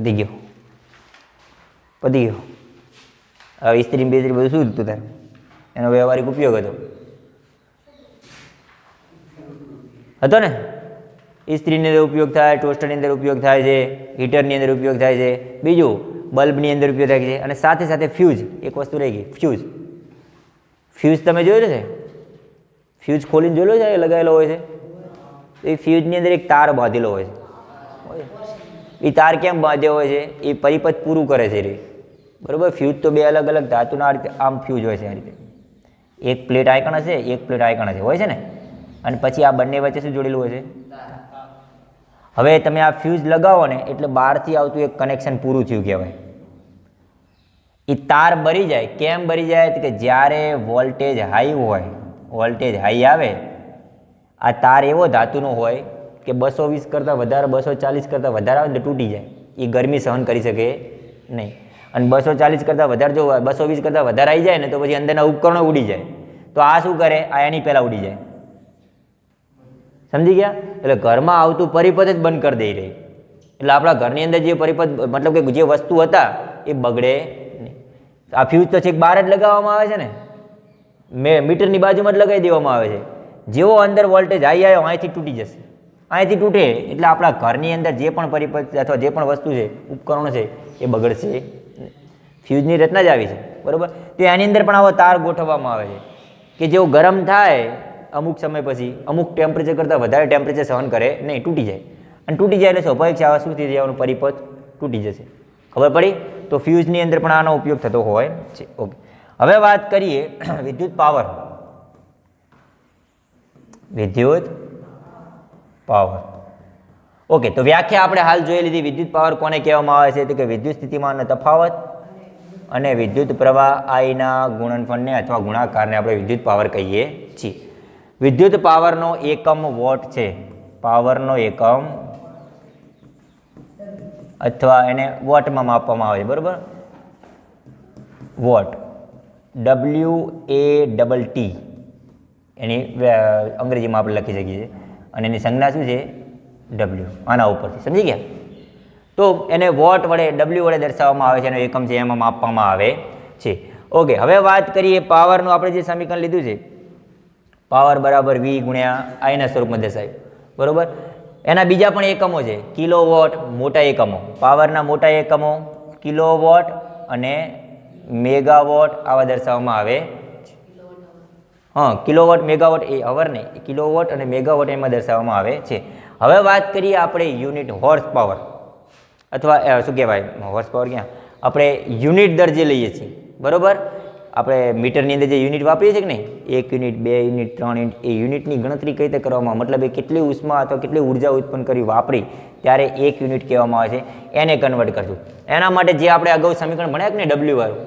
પતી ગયો. પતી ગયો. હવે ઇસ્ત્રી બેસ્ત્રી બધું શું હતું તને એનો વ્યવહારિક ઉપયોગ હતો. હતો ને? ઇસ્ત્રીની અંદર ઉપયોગ થાય ટોસ્ટરની અંદર ઉપયોગ થાય છે હીટરની અંદર ઉપયોગ થાય છે, બીજું બલ્બની અંદર ઉપયોગ થાય છે અને સાથે સાથે ફ્યુઝ, એક વસ્તુ રહી ગઈ, ફ્યુઝ. ફ્યુઝ તમે જોયેલો છે? ફ્યુઝ ખોલીને જોયેલો છે? લગાવેલો હોય છે? તો એ ફ્યુઝની અંદર એક તાર બાંધેલો હોય છે. એ તાર કેમ બાંધ્યો હોય છે? એ પરિપથ પૂરું કરે છે રે બરાબર? ફ્યુઝ તો બે અલગ અલગ ધાતુના આ રીતે આમ ફ્યુઝ હોય છે આ રીતે. એક પ્લેટ આયકણ હશે, એક પ્લેટ આયકણ હશે. હોય છે ને? અને પછી આ બંને વચ્ચે શું જોડેલું હોય છે? હવે તમે આ ફ્યુઝ લગાવો ને, એટલે બહારથી આવતું એક કનેક્શન પૂરું થયું કહેવાય. એ તાર બરી જાય. કેમ બરી જાય? કે જ્યારે વોલ્ટેજ હાઈ હોય વોલ્ટેજ હાઈ આવે, આ તાર એવો ધાતુનો હોય કે બસો વીસ કરતાં વધારે, બસો ચાલીસ કરતાં વધારે આવે તૂટી જાય. એ ગરમી સહન કરી શકે નહીં. અને બસો ચાલીસ કરતાં વધારે જો બસો વીસ કરતાં વધારે આવી જાય ને તો પછી અંદરના ઉપકરણો ઉડી જાય. તો આ શું કરે? આ એની પહેલાં ઉડી જાય. સમજી ગયા? એટલે ઘરમાં આવતું પરિપથ જ બંધ કરી દઈ રહી. એટલે આપણા ઘરની અંદર જે પરિપથ, મતલબ કે જે વસ્તુ હતા, એ બગડે નહીં. આ ફ્યુઝ તો છેક બહાર જ લગાવવામાં આવે છે ને? મે, મીટરની બાજુમાં જ લગાવી દેવામાં આવે છે. જેવો અંદર વોલ્ટેજ આવી આવ્યો, અહીંથી તૂટી જશે. અહીંથી તૂટે એટલે આપણા ઘરની અંદર જે પણ પરિપથ અથવા જે પણ વસ્તુ છે, ઉપકરણો છે, એ બગડશે. ફ્યુઝની રચના જ આવી છે, બરાબર? તો એની અંદર પણ આવો તાર ગોઠવવામાં આવે છે કે જેવો ગરમ થાય અમુક સમય પછી, અમુક ટેમ્પરેચર કરતાં વધારે ટેમ્પરેચર સહન કરે, નહીં, તૂટી જાય. અને તૂટી જાય એટલે સ્વાભાવિક છે, આવા શું થઈ જવાનું પરિપથ તૂટી જશે. ખબર પડી? તો ફ્યુઝની અંદર પણ આનો ઉપયોગ થતો હોય છે. ઓકે. હવે વાત કરીએ વિદ્યુત પાવર વિદ્યુત પાવર ઓકે તો વ્યાખ્યા આપણે હાલ જોઈ લીધી. વિદ્યુત પાવર કોને કહેવામાં આવે છે? તો કે વિદ્યુત સ્થિતિમાનનો તફાવત અને વિદ્યુત પ્રવાહ આઈના ગુણનફળને અથવા ગુણાકારને આપણે વિદ્યુત પાવર કહીએ છીએ. વિદ્યુત પાવરનો એકમ વોટ છે. પાવરનો એકમ અથવા એને વોટમાં માપવામાં આવે છે, બરાબર? Watt W A double T એની અંગ્રેજીમાં આપણે લખી શકીએ છીએ. અને એની સંજ્ઞા શું છે? ડબલ્યુ આના ઉપરથી, સમજી ગયા? તો એને વોટ વડે ડબલ્યુ વડે દર્શાવવામાં આવે છે, એનો એકમ છે, એમાં માપવામાં આવે છે. ઓકે હવે વાત કરીએ પાવરનું. આપણે જે સમીકરણ લીધું છે, પાવર બરાબર વી ગુણ્યા આઈના સ્વરૂપમાં દર્શાવ્યું. બરાબર? એના બીજા પણ એકમો છે કિલો વોટ મોટા એકમો. પાવરના મોટા એકમો કિલો વોટ અને મેગાવોટ આવા દર્શાવવામાં આવે હા, કિલોવોટ, મેગાવોટ એ અવર નહીં કિલોવોટ અને મેગાવોટ એમાં દર્શાવવામાં આવે છે. હવે વાત કરીએ આપણે યુનિટ હોર્સ પાવર અથવા શું કહેવાય? હોર્સ પાવર ક્યાં? આપણે યુનિટ દરજે લઈએ છીએ. બરોબર? આપણે મીટરની અંદર જે યુનિટ વાપરીએ છીએ કે નહીં? એક યુનિટ, બે યુનિટ, ત્રણ યુનિટ, એ યુનિટની ગણતરી કઈ રીતે કરવામાં મતલબ એ કેટલી ઉષ્મા અથવા કેટલી ઊર્જા ઉત્પન્ન કરી વાપરી ત્યારે એક યુનિટ કહેવામાં આવે છે. એને કન્વર્ટ કરશું. એના માટે જે આપણે અગાઉ સમીકરણ ભણ્યા કે ને ડબલ્યુ વાળું.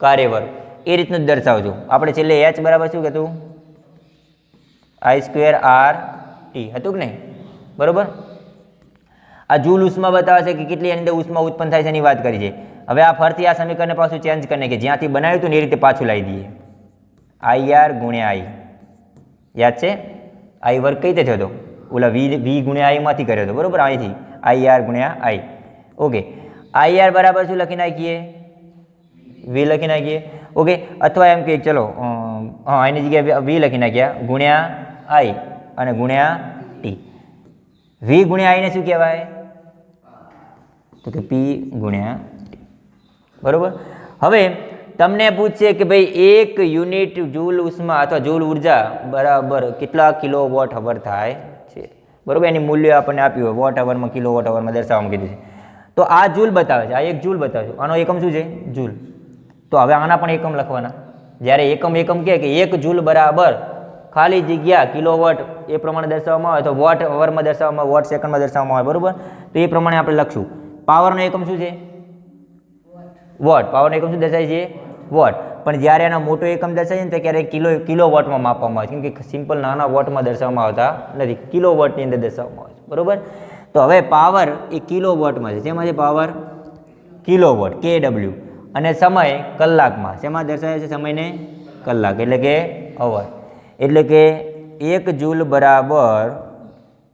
કાર્યવાર એ રીતનું જ દર્શાવજો. આપણે છેલ્લે એચ બરાબર શું કહેતું? આઈ સ્ક્વેર આર ટી હતું કે નહીં? બરાબર? આ જૂલ ઉષ્મા બતાવે છે કે કેટલી એની અંદર ઉષ્મા ઉત્પન્ન થાય છે એની વાત કરી છે. હવે આ ફરતી આ સમીકરણને પાછું ચેન્જ કરીને કે જ્યાંથી બનાવ્યું હતું એ રીતે પાછું લાવી દઈએ. આઈ આર ગુણ્યા આઈ યાદ છે? આઈ વર્ગ કઈ રીતે થયો હતો? ઓલા વી વી ગુણ્યા આઈમાંથી કર્યો હતો. બરાબર? અહીંથી. આઈ આર ગુણ્યા આઈ ઓકે આઈ આર બરાબર શું લખી નાખીએ? વી લખી નાખીએ? ઓકે અથવા એમ કે ચલો હા એની જગ્યાએ વી લખી નાખ્યા, ગુણ્યા આઈ અને ગુણ્યા ટી. વી ગુણ્યા આઈને શું કહેવાય? તો કે પી ગુણ્યા ટી. બરાબર? હવે તમને પૂછશે કે ભાઈ એક યુનિટ જૂલ ઉષ્મા અથવા જૂલ ઊર્જા બરાબર કેટલા કિલો વોટ અવર થાય છે? બરોબર? એની મૂલ્ય આપણને આપ્યું હોય, વોટ અવરમાં કિલો વોટ અવરમાં દર્શાવવામાં કીધું છે. તો આ જૂલ બતાવે છે, આ એક જૂલ બતાવે છે. આનો એકમ શું છે? જૂલ. તો હવે આના પણ એકમ લખવાના. જ્યારે એકમ એકમ કહે કે એક જૂલ બરાબર ખાલી જગ્યા કિલો વોટ એ પ્રમાણે દર્શાવવામાં આવે તો વોટ અવરમાં દર્શાવવામાં, વોટ સેકન્ડમાં દર્શાવવામાં આવે, બરાબર? તો એ પ્રમાણે આપણે લખશું. પાવરનો એકમ શું છે? વોટ. પાવરનો એકમ શું દર્શાય છે? વોટ. પણ જ્યારે એનો મોટો એકમ દર્શાય ને તો ક્યારેક કિલો કિલો વોટમાં માપવામાં આવે છે. કેમ કે સિમ્પલ નાના વોટમાં દર્શાવવામાં આવતા નથી. કિલો વોટની અંદર દર્શાવવામાં આવે છે. બરોબર? તો હવે પાવર એ કિલો વોટમાં છે. જેમાં છે પાવર? કિલો વોટ કે ડબલ્યુ અને સમય કલાકમાં. શેમાં દર્શાવે છે સમયને? કલાક, એટલે કે અવર એટલે કે એક જૂલ બરાબર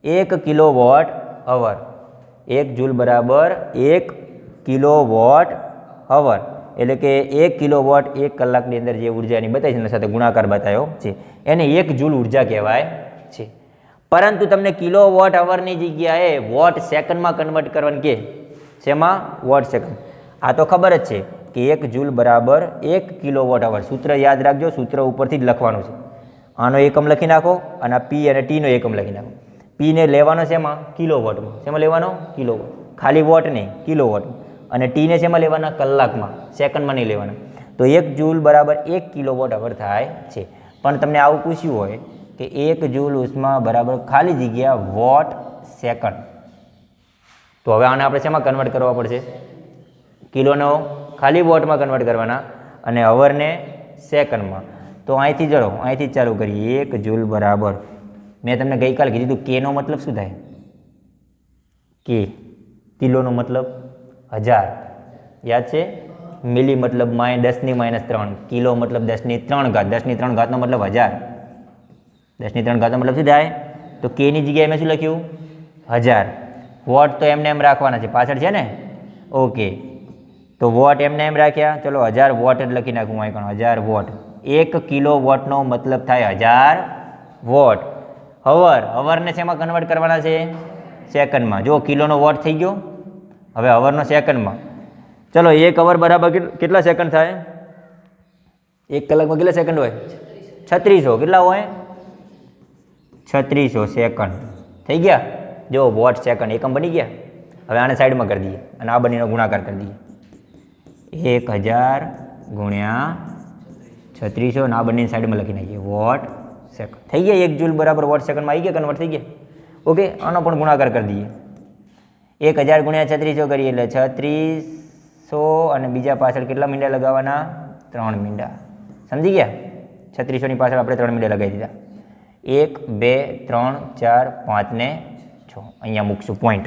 એક કિલો વોટ અવર એક જૂલ બરાબર એક કિલો વોટ અવર એટલે કે એક કિલો વોટ એક કલાકની અંદર જે ઉર્જાની બતાવી છે, એના સાથે ગુણાકાર બતાવ્યો છે. એને એક જૂલ ઊર્જા કહેવાય છે. પરંતુ તમને કિલો વોટ અવરની જગ્યાએ વોટ સેકન્ડમાં કન્વર્ટ કરવાનું કે? શેમાં? Watt second. આ તો ખબર જ છે. કે એક જૂલ બરાબર એક કિલો વોટ અવર. સૂત્ર યાદ રાખજો, સૂત્ર ઉપરથી જ લખવાનું છે. આનો એકમ લખી નાખો અને પી અને ટીનો એકમ લખી નાખો. પીને લેવાનો શેમાં કિલો વોટમાં શેમાં લેવાનો? કિલો વોટ ખાલી વોટ નહીં કિલો વોટ અને ટીને શેમાં લેવાના? કલાકમાં. સેકન્ડમાં નહીં લેવાના. તો એક જૂલ બરાબર એક કિલો વોટ અવર થાય છે. પણ તમને આવું પૂછ્યું હોય કે એક જૂલ ઉષ્મા બરાબર ખાલી જગ્યા વોટ સેકન્ડ. તો હવે આને આપણે શેમાં કન્વર્ટ કરવા પડશે? કિલોનો ખાલી વોટમાં કન્વર્ટ કરવાના અને અવરને સેકન્ડમાં. તો અહીંથી જરો અહીંથી ચાલુ કરીએ. એક જૂલ બરાબર. મેં તમને ગઈકાલે કીધું હતું કેનો મતલબ શું થાય? કે કિલોનો મતલબ હજાર. યાદ છે? મિલી મતલબ માય દસની માઇનસ ત્રણ. કિલો મતલબ દસની ત્રણ ઘાત. દસની ત્રણ ઘાતનો મતલબ હજાર. દસની ત્રણ ઘાતનો મતલબ શું થાય? તો કેની જગ્યાએ મેં શું લખ્યું? હજાર. વોટ તો એમને એમ રાખવાના છે. પાછળ છે ને? ઓકે તો વોટ એમને એમ રાખ્યા, ચલો, હજાર વોટ જ લખી નાખું અહીં પણ હજાર વોટ. એક કિલો વોટનો મતલબ થાય હજાર વોટ. હવર, હવરને શેમાં કન્વર્ટ કરવાના છે? સેકન્ડમાં. જો કિલોનો વોટ થઈ ગયો, હવે હવરનો સેકન્ડમાં. ચલો, એક અવર બરાબર કેટલા સેકન્ડ થાય? એક કલાકમાં કેટલા સેકન્ડ હોય? છત્રીસો. કેટલા હોય? છત્રીસો સેકન્ડ. થઈ ગયા? જો વોટ સેકન્ડ એકમ બની ગયા, હવે આને સાઈડમાં કરી દઈએ અને આ બંનેનો ગુણાકાર કરી દઈએ. એક હજાર ગુણ્યા છત્રીસો. ના બંને સાઈડમાં લખી નાખીએ. Watt second. થઈ ગયા એક જૂલ બરાબર વોટ સેકન્ડમાં આવી ગયા કન્વર્ટ થઈ ગયા? ઓકે, આનો પણ ગુણાકાર કરી દઈએ. એક હજાર ગુણ્યા છત્રીસો કરીએ એટલે છત્રીસો અને બીજા પાછળ કેટલા મીંડા લગાવવાના? ત્રણ મીંડા. સમજી ગયા? છત્રીસોની પાછળ આપણે ત્રણ મીંડા લગાવી દીધા. એક, બે, ત્રણ, ચાર, પાંચ ને છ. અહીંયા મૂકશું પોઈન્ટ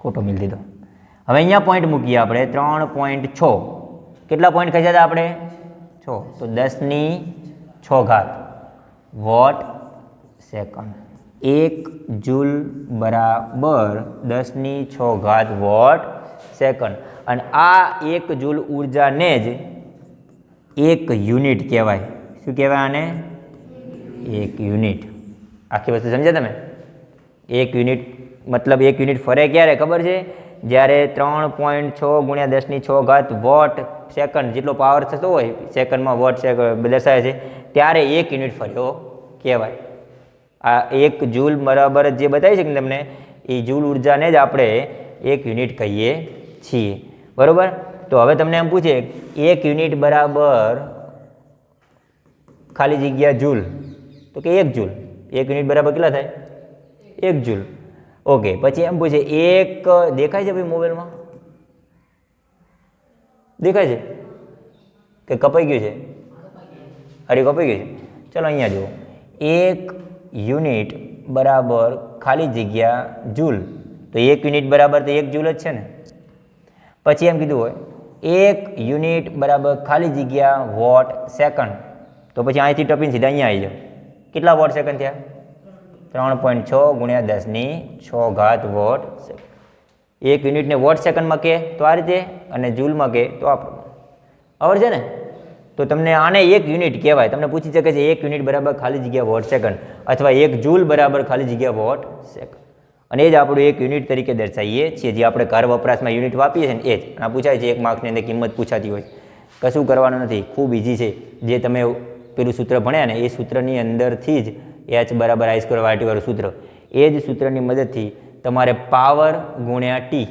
ખોટો મિલ દીધો. હવે અહીંયા પોઈન્ટ મૂકીએ આપણે, ત્રણ પોઈન્ટ છ. કેટલા પોઈન્ટ ખસ્યા હતા આપણે? છ. તો દસની છ ઘાત. Watt second? એક જૂલ બરાબર દસની છ ઘાત વોટ સેકન્ડ. અને આ એક જૂલ ઉર્જાને જ એક યુનિટ કહેવાય. શું કહેવાય આને? એક યુનિટ. આખી વસ્તુ સમજ્યા તમે? એક યુનિટ, મતલબ એક યુનિટ ફરે ક્યારે? ખબર છે? જ્યારે ત્રણ પોઈન્ટ છ ગુણ્યા દસની છ ઘાત વોટ સેકન્ડ જેટલો પાવર થતો હોય સેકન્ડમાં વોટ સેકન્ડ દર્શાવે છે, ત્યારે એક યુનિટ ફર્યો કહેવાય. આ એક જૂલ બરાબર જે બતાવી છે કે તમને, એ જૂલ ઉર્જાને જ આપણે એક યુનિટ કહીએ છીએ. બરાબર? તો હવે તમને એમ પૂછે, એક યુનિટ બરાબર ખાલી જગ્યા જૂલ તો કે એક જૂલ એક યુનિટ બરાબર કેટલા થાય? એક જૂલ ઓકે, પછી એમ પૂછે, એક, દેખાય છે ભાઈ મોબાઈલમાં? દેખાય છે? કે કપાઈ ગયું છે? અરે, કપાઈ ગયું છે. ચલો અહીંયા જુઓ. એક યુનિટ બરાબર ખાલી જગ્યા જૂલ. તો એક યુનિટ બરાબર તો એક જૂલ જ છે ને? પછી એમ કીધું હોય, એક યુનિટ બરાબર ખાલી જગ્યા વોટ સેકન્ડ. તો પછી અહીંથી ટપીને સીધા અહીંયા આવી જાઓ. કેટલા વોટ સેકન્ડ થયા? ત્રણ પોઈન્ટ છ ગુણ્યા દસની છ ઘાત વોટ એક યુનિટને વોટ સેકન્ડમાં કહે તો આ રીતે અને જૂલમાં કહે તો આ ખબર છે ને? તો તમને આને એક યુનિટ કહેવાય. તમને પૂછી શકે છે, એક યુનિટ બરાબર ખાલી જગ્યા વોટ સેકન્ડ અથવા એક જૂલ બરાબર ખાલી જગ્યા વોટ સેકન્ડ. અને એ જ આપણું એક યુનિટ તરીકે દર્શાવીએ છીએ. જે આપણે ઘર વપરાશમાં યુનિટ વાપરીએ છીએ ને એ જ. આ પૂછાય છે, એક માર્ક્સની અંદર કિંમત પૂછાતી હોય. કશું કરવાનું નથી. ખૂબ ઇઝી છે. જે તમે પેલું સૂત્ર ભણ્યા ને, એ સૂત્રની અંદરથી જ એચ બરાબર આઈ સ્ક્વેર વાય વાળું સૂત્ર. એ જ સૂત્રની મદદથી તમારે પાવર ગુણ્યા ટી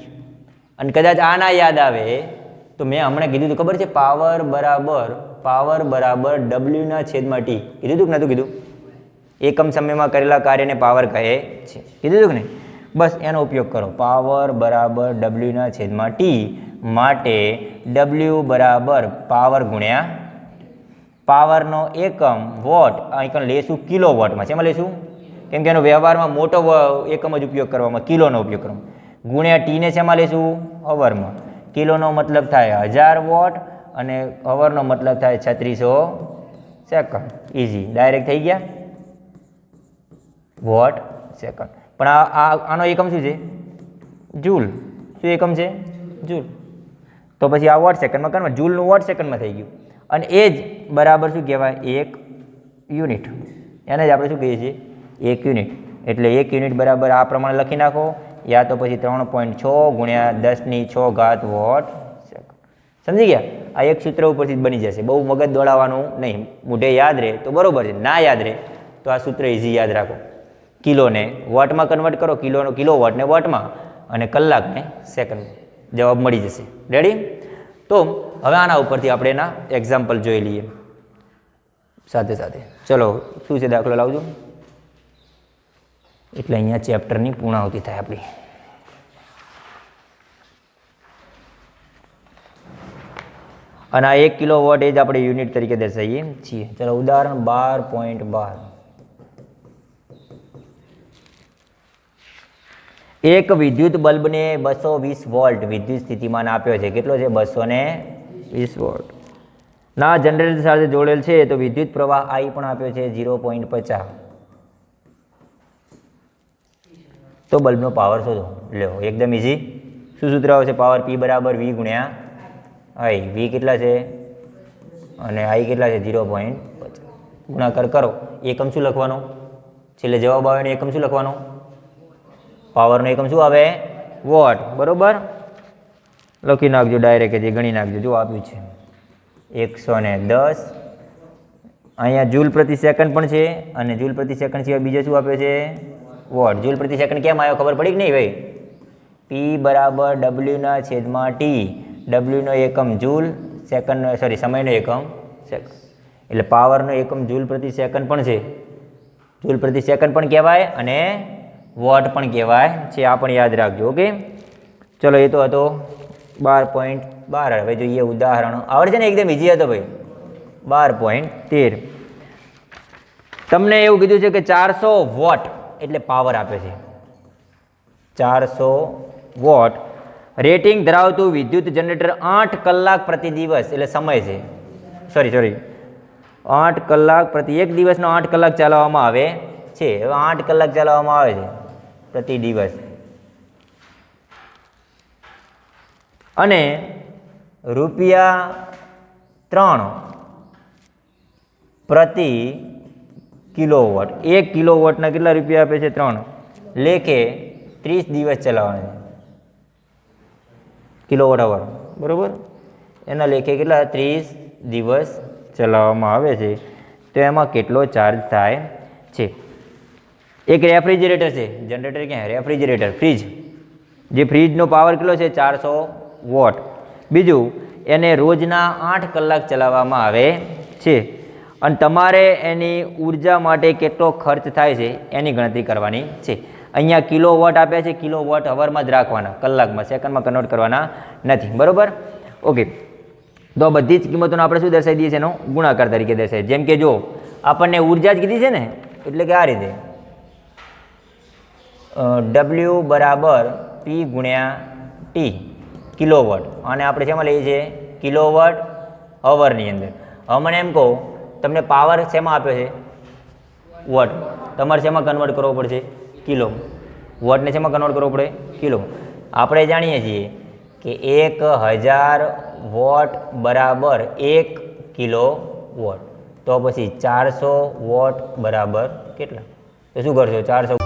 અને કદાચ આ ના યાદ આવે, તો મેં હમણાં કીધું હતું ખબર છે? પાવર બરાબર પાવર બરાબર ડબલ્યુના છેદમાં ટી કીધું હતું કે નહોતું કીધું? એકમ સમયમાં કરેલા કાર્યને પાવર કહે છે. કીધું હતું કે નહીં? બસ એનો ઉપયોગ કરો. પાવર બરાબર ડબલ્યુના છેદમાં ટી માટે ડબલ્યુ બરાબર પાવર ગુણ્યા પાવરનો એકમ વોટ કણ લેશું કિલો વોટમાં શેમાં લેશું? કેમ કે એનો વ્યવહારમાં મોટો એકમ જ ઉપયોગ કરવામાં, કિલોનો ઉપયોગ કરવામાં. ગુણ્યા ટીને શેમાં લેશું? અવરમાં કિલોનો મતલબ થાય હજાર વોટ અને અવરનો મતલબ થાય છત્રીસો સેકન્ડ. ઇઝી ડાયરેક્ટ થઈ ગયા? Watt, second. પણ આ આ, આનો એકમ શું છે? જૂલ. શું એકમ છે? જૂલ. તો પછી આ વોટ સેકન્ડમાં કન્વર્ટ જૂલનું વોટ સેકન્ડમાં થઈ ગયું. અને એ જ બરાબર શું કહેવાય? એક યુનિટ. એને જ આપણે શું કહીએ છીએ? એક યુનિટ. એટલે એક યુનિટ બરાબર આ પ્રમાણે લખી નાખો. યા તો પછી ત્રણ પોઈન્ટ છ ગુણ્યા દસની છ ઘાત વોટ સમજી ગયા? આ એક સૂત્ર ઉપરથી જ બની જશે. બહુ મગજ દોડાવવાનું નહીં. મોઢે યાદ રહે તો બરાબર છે. ના યાદ રહે તો આ સૂત્ર ઇઝી યાદ રાખો. કિલોને વોટમાં કન્વર્ટ કરો. કિલોનો કિલો વોટને વોટમાં અને કલાકને સેકન્ડ જવાબ મળી જશે. રેડી તો હવે આના ઉપરથી આપણે એના એક્ઝામ્પલ જોઈ લઈએ. સાથે સાથે. ચલો, શું છે દાખલો લાવજો? એટલે અહીંયા ચેપ્ટરની પૂર્ણાહુતિ થાય આપણી. અને આ એક કિલો વોટ એ જ આપણે યુનિટ તરીકે દર્શાવીએ છીએ. ચલો, ઉદાહરણ બાર પોઈન્ટ બાર. એક વિદ્યુત બલ્બને બસો વીસ વોલ્ટ વિદ્યુત સ્થિતિમાન આપ્યો છે. કેટલો છે? બસો ને વીસ વોટ ના જનરેટર સાથે જોડેલ છે, તો વિદ્યુત પ્રવાહ આઈ પણ આપ્યો છે ઝીરો પોઈન્ટ પચાસ. તો બલ્બનો પાવર શોધો. લ્યો, એકદમ ઇઝી શું સૂત્ર આવશે? પાવર પી બરાબર વી ગુણ્યા આઈ વી કેટલા છે? અને આઈ કેટલા છે? ઝીરો પોઈન્ટ ગુણાકાર કરો. એકમ શું લખવાનો? છેલ્લે જવાબ આવે ને એકમ શું લખવાનો? પાવરનો એકમ શું આવે? વોટ બરોબર? લખી નાખજો ડાયરેક્ટ ગણી નાખજો. જો આપ્યું છે. એકસો ને દસ. અહીંયા જૂલ પ્રતિ સેકન્ડ પણ છે અને જૂલ પ્રતિ સેકન્ડ સિવાય બીજે શું આપ્યો છે? વોટ જૂલ પ્રતિ સેકન્ડ કેમ આવ્યો ખબર પડી કે નહીં ભાઈ? પી બરાબર ડબલ્યુના છેદમાં ટી ડબલ્યુનો એકમ જૂલ સેકન્ડનો સોરી સમયનો એકમ સેકન્ડ એટલે પાવરનો એકમ જૂલ પ્રતિ સેકન્ડ પણ છે. જૂલ પ્રતિ સેકન્ડ પણ કહેવાય અને વોટ પણ કહેવાય છે. આ પણ યાદ રાખજો ઓકે ચલો, એ તો હતો. બાર પોઈન્ટ બાર. હવે જોઈએ ઉદાહરણો. આવડે છે ને એકદમ ઇઝી હતો ભાઈ. બાર પોઈન્ટ તેર. તમને એવું કીધું છે કે ચારસો વોટ એટલે પાવર આપે છે. ચારસો વોટ. રેટિંગ ધરાવતું વિદ્યુત જનરેટર આઠ કલાક પ્રતિ દિવસ, એટલે સમય છે. સોરી સોરી આઠ કલાક પ્રતિ એક દિવસનો આઠ કલાક ચલાવવામાં આવે છે. હવે આઠ કલાક ચલાવવામાં આવે છે. પ્રતિ દિવસ. અને રૂપિયા ત્રણ પ્રતિ કિલોવોટ. એક કિલોવોટના કેટલા રૂપિયા આપે છે? ત્રણ. લેખે ત્રીસ દિવસ ચલાવવાના કિલોવોટ અવર. બરાબર? એના લેખે કેટલા? ત્રીસ દિવસ ચલાવવામાં આવે છે. તો એમાં કેટલો ચાર્જ થાય છે? એક રેફ્રિજરેટર છે. જનરેટર ક્યાં? રેફ્રિજરેટર ફ્રીજ જે ફ્રીજનો પાવર કેટલો છે? ચારસો વોટ. બીજું, એને રોજના આઠ કલાક ચલાવવામાં આવે છે. અને તમારે એની ઊર્જા માટે કેટલો ખર્ચ થાય છે એની ગણતરી કરવાની છે. અહીંયા કિલો વોટ આપ્યા છે કિલો વોટ અવરમાં જ રાખવાના. કલાકમાં, સેકન્ડમાં કન્વર્ટ કરવાના નથી. બરાબર? ઓકે. તો બધી જ કિંમતોને આપણે શું દર્શાવી દઈએ છીએ એનો? ગુણાકાર તરીકે દર્શાવીએ. જેમ કે જો, આપણને ઊર્જા જ કીધી છે ને, એટલે કે આ રીતે. ડબલ્યુ બરાબર પી ગુણ્યા ટી કિલોવોટ. અને આપણે શેમાં લઈએ છીએ? કિલોવોટ અવરની અંદર. હમણાં એમ કહો, તમને પાવર શેમાં આપ્યો છે? વોટ. તમારે શેમાં કન્વર્ટ કરવો પડશે? કિલો. વોટને શેમાં કન્વર્ટ કરવો પડે? કિલો. આપણે જાણીએ છીએ કે એક હજાર વોટ બરાબર એક કિલો વોટ તો પછી ચારસો વોટ બરાબર કેટલા? તો શું કરશો? ચારસો